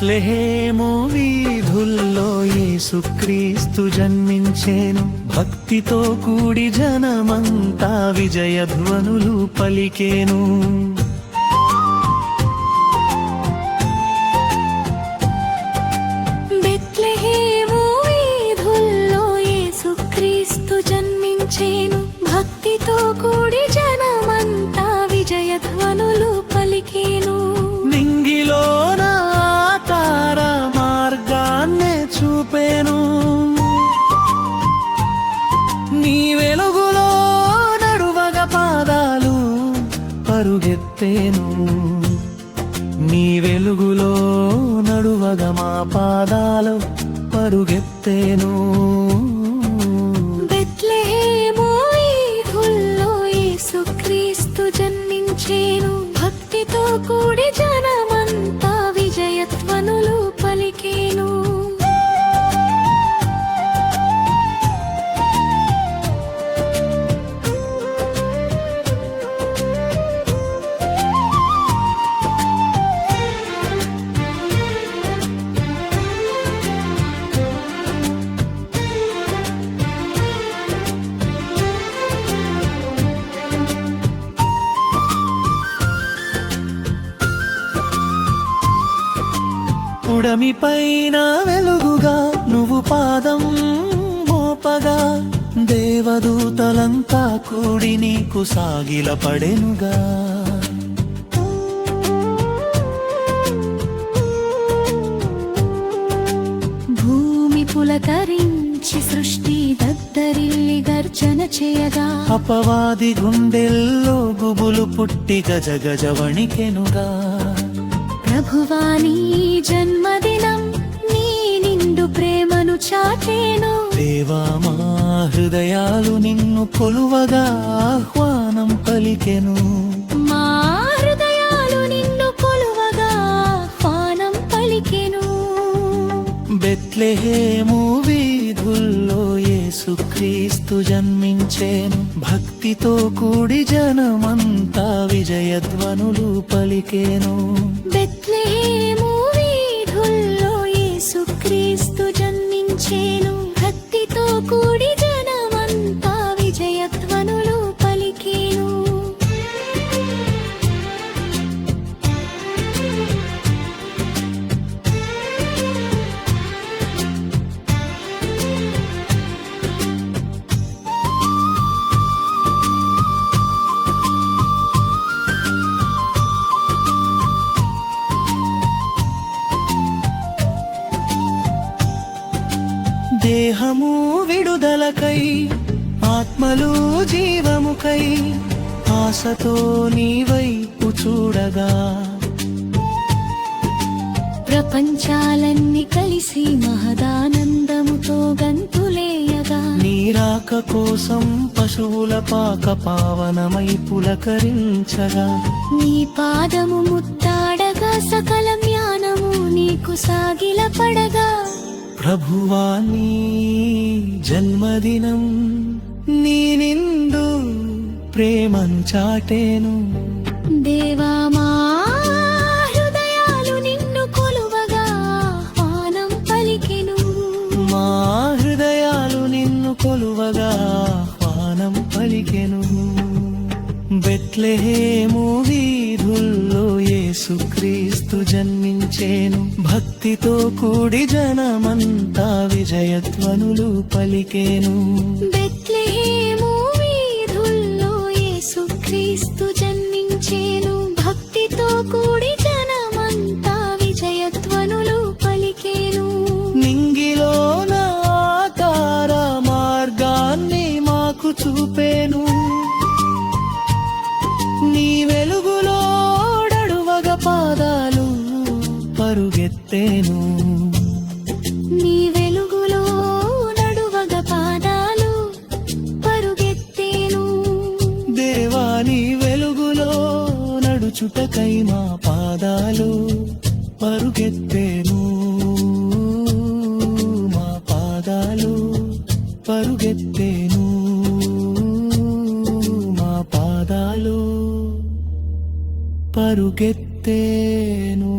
బెత్లెహేము వీధుల్లో యేసుక్రీస్తు జన్మించేను. భక్తితో కూడి జనమంతా విజయధ్వనులు పలికేను. పరుగెత్తేను నీ వెలుగులో నడువగ మా పాదాలు పరుగెత్తేను. బెత్లెహేము జన్మించేను. భక్తితో కూడి జన్ ఉడమి పైన వెలుగుగా నువ్వు పాదం మోపగా దేవదూతలంతా కూడి నీకు సాగిల పడెనుగా భూమి పులకరించి సృష్టి దద్దరిల్లి గర్జన చేయగా. అపవాది గుండెల్లో గుబులు పుట్టి గజ గజ వణికెనుగా. ప్రభువాని జన్మదినం నీ నిండు ప్రేమను చాటేను. దేవా మా హృదయాలు నిన్ను కొలువగా ఆహ్వానం పలికెను. మా హృదయాలు నిన్ను కొలువగా ఆహ్వానం పలికెను. బెత్లెహేము వీధుల్లో యేసుక్రీస్తు జన్మించేను. భక్తితో కూడి జనమంతా విజయధ్వనులు పలికేను. బెత్లెహేము దేహము విడుదలకై ఆత్మలు జీవముకై ఆశతో నీ వైపు చూడగా. ప్రపంచాలన్నీ కలిసి మహదానందముతో గంతులేయగా. నీ రాక కోసం పశువుల పాక పావనమై పులకరించగా. నీ పాదము ముత్తాడగా సకల జ్ఞానము నీకు సాగిల పడగా ప్రభువా నీ జన్మదినం నీ నిండు ప్రేమను చాటేను. దేవా మా హృదయాలు నిన్ను కొలువగా ఆహ్వానం పలికెను. మా హృదయాలు నిన్ను కొలువగా ఆహ్వానం పలికెను. బెత్లెహేము వీధుల్లో యేసుక్రీస్తు జన్మించేను. భక్తితో కూడి జనమంతా విజయధ్వనులు పలికేను. వీధుల్లో యేసుక్రీస్తు జన్మించేను. భక్తితో కూడి జనమంతా విజయధ్వనులు పలికేను. నింగిలోన తార మార్గాన్ని మాకు చూపేను. నీ వెలుగులో పాదాలు పరుగెత్తేను. నడుచుటకై మా పాదాలు పరుగెత్తేను మా పాదాలు పరుగెత్తేను మా పాదాలు పరుగెత్తేను